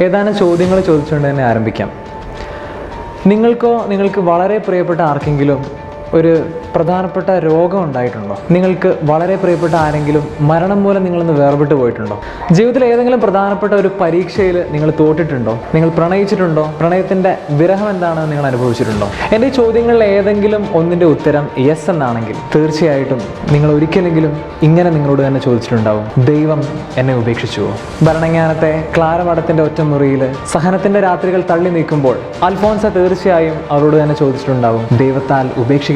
ഏതാനും ചോദ്യങ്ങൾ ചോദിച്ചുകൊണ്ട് തന്നെ ആരംഭിക്കാം. നിങ്ങൾക്കോ നിങ്ങൾക്ക് വളരെ പ്രിയപ്പെട്ട ആർക്കെങ്കിലും ഒരു പ്രധാനപ്പെട്ട രോഗം ഉണ്ടായിട്ടുണ്ടോ? നിങ്ങൾക്ക് വളരെ പ്രിയപ്പെട്ട ആരെങ്കിലും മരണം മൂലം നിങ്ങളിന്ന് വേർപെട്ട് പോയിട്ടുണ്ടോ? ജീവിതത്തിൽ ഏതെങ്കിലും പ്രധാനപ്പെട്ട ഒരു പരീക്ഷയിൽ നിങ്ങൾ തോറ്റിട്ടുണ്ടോ? നിങ്ങൾ പ്രണയിച്ചിട്ടുണ്ടോ? പ്രണയത്തിന്റെ വിരഹം എന്താണെന്ന് നിങ്ങൾ അനുഭവിച്ചിട്ടുണ്ടോ? എന്റെ ചോദ്യങ്ങളിൽ ഏതെങ്കിലും ഒന്നിന്റെ ഉത്തരം യെസ് എന്നാണെങ്കിൽ തീർച്ചയായിട്ടും നിങ്ങൾ ഒരിക്കലെങ്കിലും ഇങ്ങനെ നിങ്ങളോട് തന്നെ ചോദിച്ചിട്ടുണ്ടാവും. ദൈവം എന്നെ ഉപേക്ഷിച്ചുവോ? ഭരണങ്ങാനത്തെ ക്ലാരമഠത്തിന്റെ ഒറ്റമുറിയിൽ സഹനത്തിന്റെ രാത്രികൾ തള്ളി നീക്കുമ്പോൾ അൽഫോൻസ തീർച്ചയായും അവരോട് തന്നെ ചോദിച്ചിട്ടുണ്ടാവും. ദൈവത്താൽ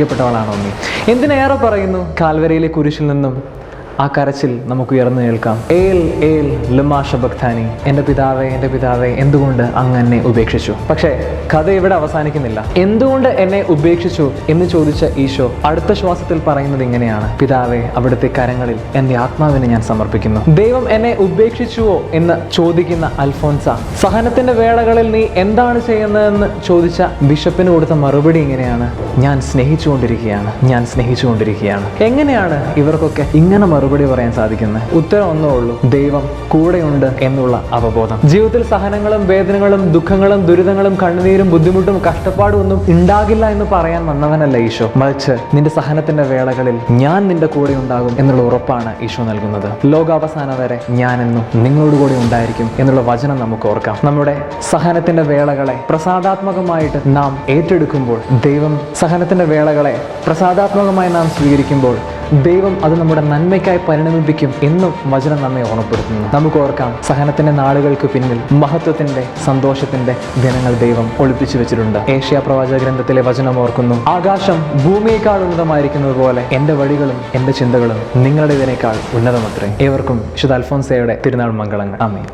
ഉപേക്ഷിക്കപ്പെട്ടവളാണോ നീ എന്തിനേറെ പറയുന്നു? കാൽവരയിലെ കുരിശിൽ നിന്നും ആ കരച്ചിൽ നമുക്ക് ഉയർന്നു കേൾക്കാം ഏൽ ഏൽ ലുമാഷ ഭക്താനി എന്റെ പിതാവേ എന്റെ പിതാവേ എന്തുകൊണ്ട് അങ്ങ് എന്നെ ഉപേക്ഷിച്ചു? പക്ഷേ കഥ ഇവിടെ അവസാനിക്കുന്നില്ല. എന്തുകൊണ്ട് എന്നെ ഉപേക്ഷിച്ചു എന്ന് ചോദിച്ച ഈശോ അടുത്ത ശ്വാസത്തിൽ പറയുന്നത് ഇങ്ങനെയാണ്. പിതാവേ അവിടുത്തെ കരങ്ങളിൽ എന്റെ ആത്മാവിനെ ഞാൻ സമർപ്പിക്കുന്നു. ദൈവം എന്നെ ഉപേക്ഷിച്ചുവോ എന്ന് ചോദിക്കുന്ന അൽഫോൻസ സഹനത്തിന്റെ വേളകളിൽ നീ എന്താണ് ചെയ്യുന്നതെന്ന് ചോദിച്ച ബിഷപ്പിന് കൊടുത്ത മറുപടി ഇങ്ങനെയാണ്. ഞാൻ സ്നേഹിച്ചുകൊണ്ടിരിക്കുകയാണ്. ഞാൻ സ്നേഹിച്ചുകൊണ്ടിരിക്കുകയാണ്. എങ്ങനെയാണ് ഇവർക്കൊക്കെ ഇങ്ങനെ പറയാൻ സാധിക്കുന്നത് ഉത്തരം ഒന്നേ ഉള്ളൂ ദൈവം കൂടെയുണ്ട് എന്നുള്ള അവബോധം. ജീവിതത്തിൽ സഹനങ്ങളും വേദനകളും ദുഃഖങ്ങളും ദുരിതങ്ങളും കണ്ണുനീരും ബുദ്ധിമുട്ടും കഷ്ടപ്പാടും ഒന്നും ഉണ്ടാകില്ല എന്ന് പറയാൻ വന്നവനല്ല ഈശോ. മറിച്ച് നിന്റെ സഹനത്തിന്റെ വേളകളിൽ ഞാൻ നിന്റെ കൂടെ ഉണ്ടാകും എന്നുള്ള ഉറപ്പാണ് ഈശോ നൽകുന്നത്. ലോകാവസാനം വരെ ഞാൻ എന്നും നിങ്ങളോട് കൂടെ ഉണ്ടായിരിക്കും എന്നുള്ള വചനം നമുക്ക് ഓർക്കാം. നമ്മുടെ സഹനത്തിന്റെ വേളകളെ പ്രസാദാത്മകമായിട്ട് നാം ഏറ്റെടുക്കുമ്പോൾ ദൈവം സഹനത്തിന്റെ വേളകളെ പ്രസാദാത്മകമായി നാം സ്വീകരിക്കുമ്പോൾ ദൈവം അത് നമ്മുടെ നന്മയ്ക്കായി പരിണമിപ്പിക്കും എന്നും വചനം നമ്മെ ഓർമ്മപ്പെടുത്തുന്നു. നമുക്ക് ഓർക്കാം സഹനത്തിന്റെ നാളുകൾക്ക് പിന്നിൽ മഹത്വത്തിന്റെ സന്തോഷത്തിന്റെ ദിനങ്ങൾ ദൈവം ഒളിപ്പിച്ചു വെച്ചിട്ടുണ്ട്. ഏഷ്യ പ്രവാചക ഗ്രന്ഥത്തിലെ വചനം ഓർക്കുന്നു. ആകാശം ഭൂമിയേക്കാൾ ഉന്നതമായിരിക്കുന്നത് പോലെ എന്റെ വഴികളും എന്റെ ചിന്തകളും നിങ്ങളുടേതിനേക്കാൾ ഉന്നതമത്രേ. ഏവർക്കും വിശുദ്ധ അൽഫോൻസയുടെ തിരുനാൾ മംഗളങ്ങൾ. അമ്മേ